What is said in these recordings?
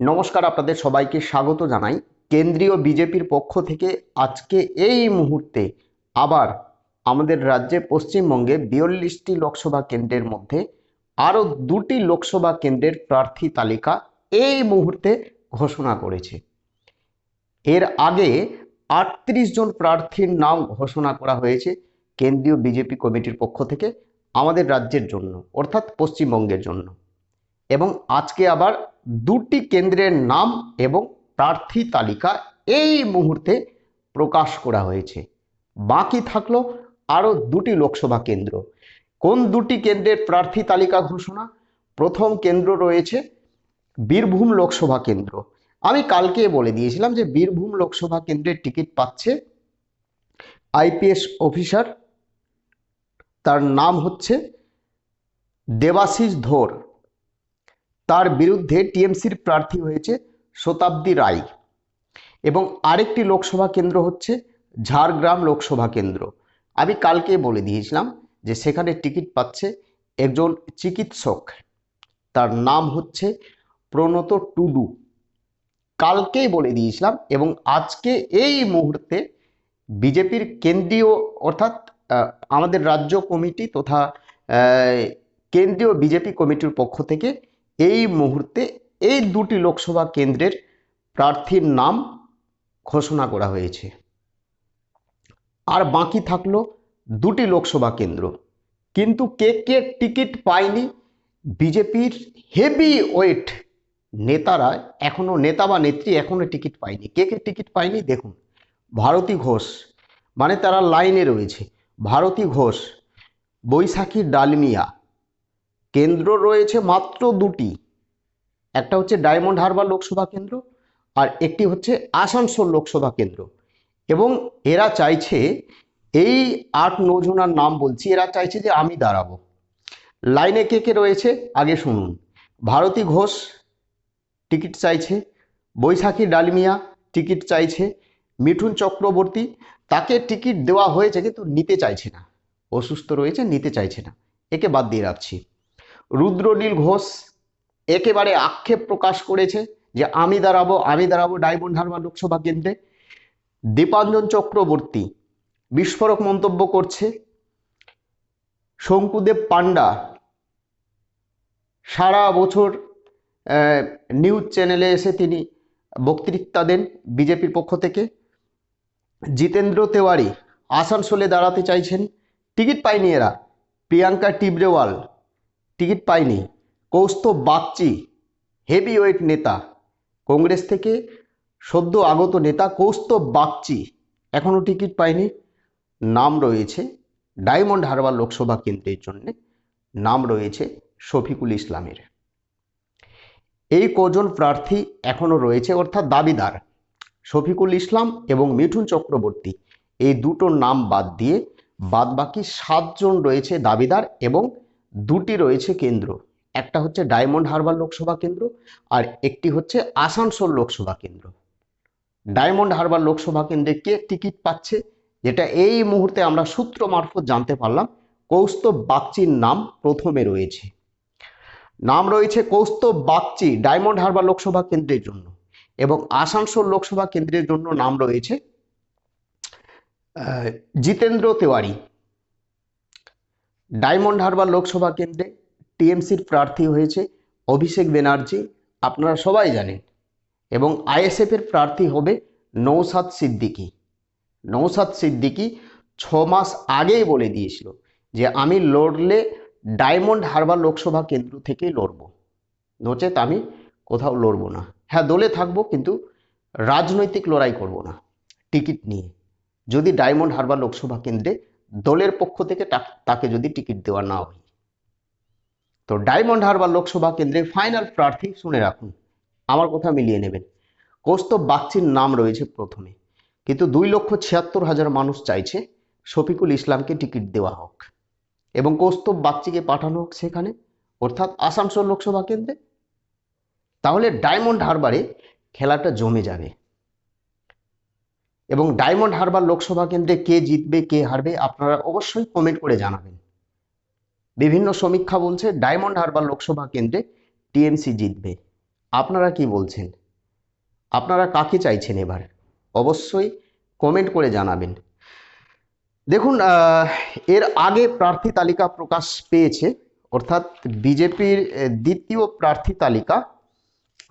নমস্কার, আপনাদের সবাইকে স্বাগত জানাই। কেন্দ্রীয় বিজেপির পক্ষ থেকে আজকে এই মুহূর্তে আবার আমাদের রাজ্যে পশ্চিমবঙ্গে বিয়াল্লিশটি লোকসভা কেন্দ্রের মধ্যে আরও দুটি লোকসভা কেন্দ্রের প্রার্থী তালিকা এই মুহূর্তে ঘোষণা করেছে। এর আগে আটত্রিশ জন প্রার্থীর নাম ঘোষণা করা হয়েছে কেন্দ্রীয় বিজেপি কমিটির পক্ষ থেকে আমাদের রাজ্যের জন্য, অর্থাৎ পশ্চিমবঙ্গের জন্য। এবং আজকে আবার দুটি কেন্দ্রের নাম এবং প্রার্থী তালিকা এই মুহূর্তে প্রকাশ করা হয়েছে। বাকি থাকল আরও দুটি লোকসভা কেন্দ্র। কোন দুটি কেন্দ্রের প্রার্থী তালিকা ঘোষণা? প্রথম কেন্দ্র রয়েছে বীরভূম লোকসভা কেন্দ্র। আমি কালকে বলে দিয়েছিলাম যে বীরভূম লোকসভা কেন্দ্রের টিকিট পাচ্ছে আইপিএস অফিসার। তার নাম হচ্ছে দেবাশিস ধর। তার বিরুদ্ধে টিএমসির প্রার্থী হয়েছে শতাব্দী রায়। এবং আরেকটি লোকসভা কেন্দ্র হচ্ছে ঝাড়গ্রাম লোকসভা কেন্দ্র। আমি কালকে বলে দিয়েছিলাম যে সেখানে টিকিট পাচ্ছে একজন চিকিৎসক। তার নাম হচ্ছে প্রণত টুডু। কালকেই বলে দিয়েছিলাম এবং আজকে এই মুহূর্তে বিজেপির কেন্দ্রীয় অর্থাৎ আমাদের রাজ্য কমিটি তথা কেন্দ্রীয় বিজেপি কমিটির পক্ষ থেকে এই মুহূর্তে এই দুটি লোকসভা কেন্দ্রের প্রার্থীর নাম ঘোষণা করা হয়েছে। আর বাকি থাকল দুটি লোকসভা কেন্দ্র। কিন্তু কে কে টিকিট পায়নি বিজেপির হেভি ওয়েট নেতারা, এখনও নেতা বা নেত্রী এখনও টিকিট পায়নি। কে কে টিকিট পায়নি দেখুন, ভারতী ঘোষ মানে তারা লাইনে রয়েছে। ভারতী ঘোষ, বৈশাখী ডালমিয়া কেন্দ্র রয়েছে মাত্র দুটি। একটা হচ্ছে ডায়মন্ড হারবার লোকসভা কেন্দ্র আর একটি হচ্ছে আসানসোল লোকসভা কেন্দ্র। এবং এরা চাইছে, এই আট নজনার নাম বলছি, এরা চাইছে যে আমি দাঁড়াবো। লাইনে কে কে রয়েছে, আগে শুনুন। ভারতী ঘোষ টিকিট চাইছে, বৈশাখী ডালমিয়া টিকিট চাইছে, মিঠুন চক্রবর্তী, তাকে টিকিট দেওয়া হয়েছে কিন্তু নিতে চাইছে না। অসুস্থ রয়েছে, নিতে চাইছে না। একে বাদ দিয়ে রাখছি। রুদ্রনীল ঘোষ একেবারে আক্ষেপ প্রকাশ করেছে যে আমি দাঁড়াবো আমি দাঁড়াবো ডায়মন্ড হারবার লোকসভা কেন্দ্রে। দীপাঞ্জন চক্রবর্তী বিস্ফোরক মন্তব্য করছে। শঙ্কুদেব পান্ডা সারা বছর নিউজ চ্যানেলে এসে তিনি বক্তৃতা দেন বিজেপির পক্ষ থেকে। জিতেন্দ্র তেওয়ারি আসানসোলে দাঁড়াতে চাইছেন। টিকিট পায়নি এরা। প্রিয়াঙ্কা টিবরেওয়াল টিকিট পায়নি কৌস্তব বাগচি হেভি ওয়েট নেতা। কংগ্রেস থেকে সদ্য আগত নেতা কৌস্তব বাগচি। এখনও টিকিট পায়নি নাম রয়েছে ডায়মন্ড হারবার লোকসভা কেন্দ্রের জন্যে। নাম রয়েছে শফিকুল ইসলামের। এই কজন প্রার্থী এখনও রয়েছে অর্থাৎ দাবিদার। শফিকুল ইসলাম এবং মিঠুন চক্রবর্তী। এই দুটো নাম বাদ দিয়ে বাদবাকি সাতজন রয়েছে দাবিদার এবং দুটি রয়েছে কেন্দ্র। একটা হচ্ছে ডায়মন্ড হারবার লোকসভা কেন্দ্র আর একটি হচ্ছে আসানসোল লোকসভা কেন্দ্র। ডায়মন্ড হারবার লোকসভা কেন্দ্রে কে টিকিট পাচ্ছে? যেটা এই মুহূর্তে আমরা সূত্র মারফত জানতে পারলাম, কৌস্তব বাগচির নাম প্রথমে রয়েছে। নাম রয়েছে কৌস্তব বাগচি ডায়মন্ড হারবার লোকসভা কেন্দ্রের জন্য এবং আসানসোল লোকসভা কেন্দ্রের জন্য নাম রয়েছে জিতেন্দ্র তেওয়ারি। ডায়মন্ড হারবার লোকসভা কেন্দ্রে টিএমসির প্রার্থী হয়েছে অভিষেক ব্যানার্জি, আপনারা সবাই জানেন। এবং আইএসএফের প্রার্থী হবে নৌসাদ সিদ্দিকী। নৌসাদ সিদ্দিকী ছ মাস আগেই বলে দিয়েছিল যে, আমি লড়লে ডায়মন্ড হারবার লোকসভা কেন্দ্র থেকেই লড়ব। নচেত আমি কোথাও লড়ব না। হ্যাঁ দলে থাকব, কিন্তু রাজনৈতিক লড়াই করব না। টিকিট নিয়ে। যদি ডায়মন্ড হারবার লোকসভা কেন্দ্রে দলের পক্ষ থেকে তাকে যদি টিকিট দেওয়া না হয়। তো ডায়মন্ড হারবার লোকসভা কেন্দ্রে ফাইনাল প্রার্থী শুনে রাখুন, আমার কথা মিলিয়ে নেবেন। কৌস্তব বাগচির নাম রয়েছে প্রথমে, কিন্তু দুই লক্ষ ছিয়াত্তর হাজার মানুষ চাইছে শফিকুল ইসলামকে টিকিট দেওয়া হোক। এবং কৌস্তব বাগচিকে পাঠানো হোক সেখানে, অর্থাৎ আসানসোল লোকসভা কেন্দ্রে। তাহলে ডায়মন্ড হারবারে খেলাটা জমে যাবে। এবং ডায়মন্ড হারবার লোকসভা কেন্দ্রে কে জিতবে, কে হারবে, আপনারা অবশ্যই কমেন্ট করে জানাবেন। বিভিন্ন সমীক্ষা বলছে ডায়মন্ড হারবার লোকসভা কেন্দ্রে টিএমসি জিতবে। আপনারা কি বলছেন? আপনারা কাকে চাইছেন এবার? অবশ্যই কমেন্ট করে জানাবেন। দেখুন এর আগে প্রার্থী তালিকা প্রকাশ পেয়েছে, অর্থাৎ বিজেপির দ্বিতীয় প্রার্থী তালিকা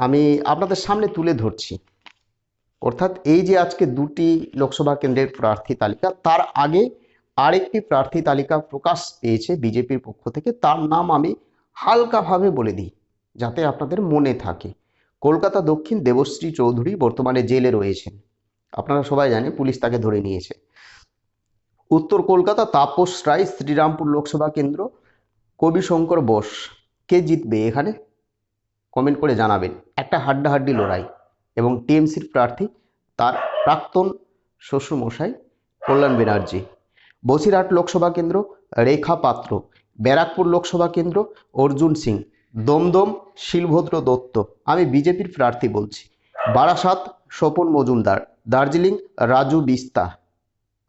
আমি আপনাদের সামনে তুলে ধরছি। অর্থাৎ এই যে আজকে দুটি লোকসভা কেন্দ্রের প্রার্থী তালিকা, তার আগে আরেকটি প্রার্থী তালিকা প্রকাশ পেয়েছে বিজেপির পক্ষ থেকে, তার নাম আমি হালকাভাবে বলে দিই, যাতে আপনাদের মনে থাকে। কলকাতা দক্ষিণ দেবশ্রী চৌধুরী বর্তমানে জেলে রয়েছেন। আপনারা সবাই জানেন পুলিশ তাকে ধরে নিয়েছে। উত্তর কলকাতা তাপস রায়, শ্রীরামপুর লোকসভা কেন্দ্র কবি শঙ্কর বোস। কে জিতবে এখানে? কমেন্ট করে জানাবেন। একটা হাড্ডাহাড্ডি লড়াই। এবং টিএমসির প্রার্থী তার প্রাক্তন শ্বশুরমশাই কল্যাণ ব্যানার্জি বসিরহাট লোকসভা কেন্দ্র রেখা পাত্র, ব্যারাকপুর লোকসভা কেন্দ্র অর্জুন সিং, দমদম শিলভদ্র দত্ত। আমি বিজেপির প্রার্থী বলছি। বারাসাত স্বপন মজুমদার, দার্জিলিং রাজু বিস্তা।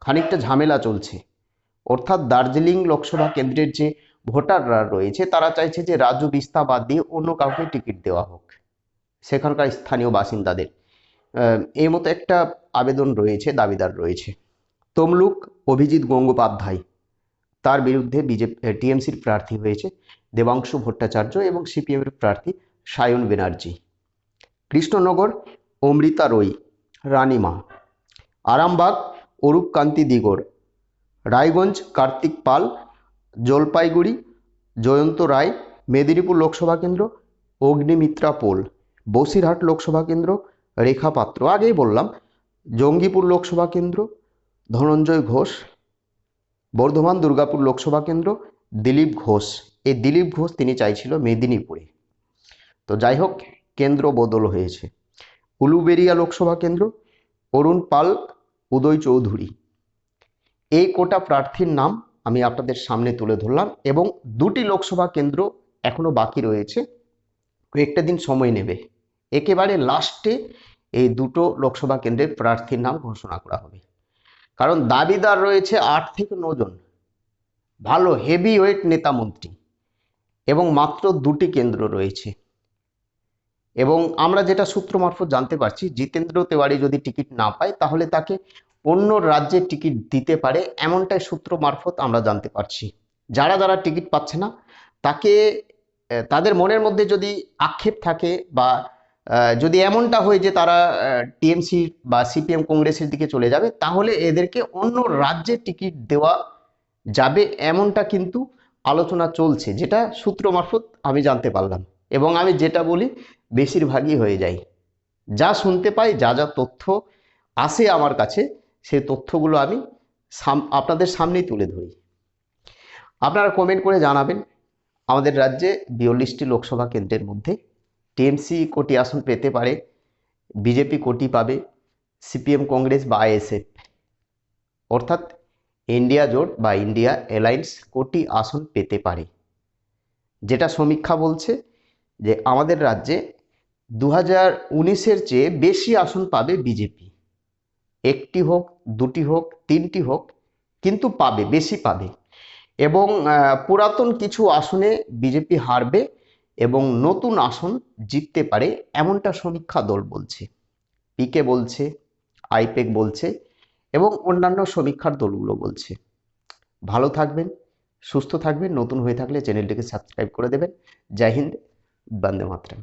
খানিকটা ঝামেলা চলছে। অর্থাৎ দার্জিলিং লোকসভা কেন্দ্রের যে ভোটাররা রয়েছে, তারা চাইছে যে রাজু বিস্তা বাদ দিয়ে অন্য কাউকে টিকিট দেওয়া হোক। সেখানকার স্থানীয় বাসিন্দাদের। এই মতো একটা আবেদন রয়েছে, দাবিদার রয়েছে। তমলুক অভিজিৎ গঙ্গোপাধ্যায়, তার বিরুদ্ধে বিজেপি টিএমসির প্রার্থী হয়েছে দেবাংশু ভট্টাচার্য এবং সিপিএমের প্রার্থী সায়ন ব্যানার্জি কৃষ্ণনগর, অমৃতা রই, রানীমা। আরামবাগ অরূপ কান্তি দিগর। রায়গঞ্জ, কার্তিক পাল, জলপাইগুড়ি, জয়ন্ত রায়, মেদিনীপুর লোকসভা কেন্দ্র, অগ্নিমিত্রা পোল। বসিরহাট লোকসভা কেন্দ্র, রেখা পাত্র। আগেই বললাম, জঙ্গিপুর লোকসভা কেন্দ্র, ধনঞ্জয় ঘোষ, বর্ধমান দুর্গাপুর লোকসভা কেন্দ্র, দিলীপ ঘোষ। এই দিলীপ ঘোষ তিনি চাইছিল মেদিনীপুরে। তো যাই হোক, কেন্দ্র বদল হয়েছে। উলুবেরিয়া লোকসভা কেন্দ্র, অরুণ পাল, উদয় চৌধুরী। এই কোটা প্রার্থীর নাম আমি আপনাদের সামনে তুলে ধরলাম এবং দুটি লোকসভা কেন্দ্র এখনও বাকি রয়েছে। কয়েকটা দিন সময় নেবে। একেবারে লাস্টে এই দুটো লোকসভা কেন্দ্রের প্রার্থীর নাম ঘোষণা করা হবে। কারণ দাবিদার রয়েছে আট থেকে নজন ভালো হেভি ওয়েট নেতা মন্ত্রী এবং মাত্র দুটি কেন্দ্র রয়েছে। এবং আমরা যেটা সূত্র মারফত জানতে পারছি, জিতেন্দ্র তেওয়ারি যদি টিকিট না পায়, তাহলে তাকে অন্য রাজ্যে টিকিট দিতে পারে এমনটাই সূত্র মারফত আমরা জানতে পারছি। যারা যারা টিকিট পাচ্ছে না, তাকে তাদের মনের মধ্যে যদি আক্ষেপ থাকে বা যদি এমনটা হয় যে তারা টিএমসি বা সিপিএম কংগ্রেসের দিকে চলে যাবে, তাহলে এদেরকে অন্য রাজ্যে টিকিট দেওয়া যাবে এমনটা কিন্তু আলোচনা চলছে, যেটা সূত্র মারফত আমি জানতে পারলাম। এবং আমি যেটা বলি, বেশিরভাগই হয়ে যায়। যা শুনতে পাই, যা যা তথ্য আসে আমার কাছে সেই তথ্যগুলো আমি আপনাদের সামনেই তুলে ধরি। আপনারা কমেন্ট করে জানাবেন আমাদের রাজ্যে বিয়াল্লিশটি লোকসভা কেন্দ্রের মধ্যে টিএমসি কোটি আসন পেতে পারে, বিজেপি কোটি পাবে, সিপিএম, কংগ্রেস বা আইএসএফ। অর্থাৎ ইন্ডিয়া জোট বা ইন্ডিয়া অ্যালায়েন্স কোটি আসন পেতে পারে। যেটা সমীক্ষা বলছে যে আমাদের রাজ্যে দু হাজার উনিশের চেয়ে বেশি আসন পাবে বিজেপি। একটি হোক, দুটি হোক, তিনটি হোক, কিন্তু পাবে, বেশি পাবে। এবং পুরাতন কিছু আসনে বিজেপি হারবে এবং নতুন আসন জিততে পারে এমনটা সমীক্ষা দল বলছে। পিকে বলছে আইপেক বলছে এবং অন্যান্য সমীক্ষার দলগুলো বলছে। ভালো থাকবেন, সুস্থ থাকবেন, নতুন হয়ে থাকলে চ্যানেলটিকে সাবস্ক্রাইব করে দেবেন। জয় হিন্দ, বন্দে মাতরম।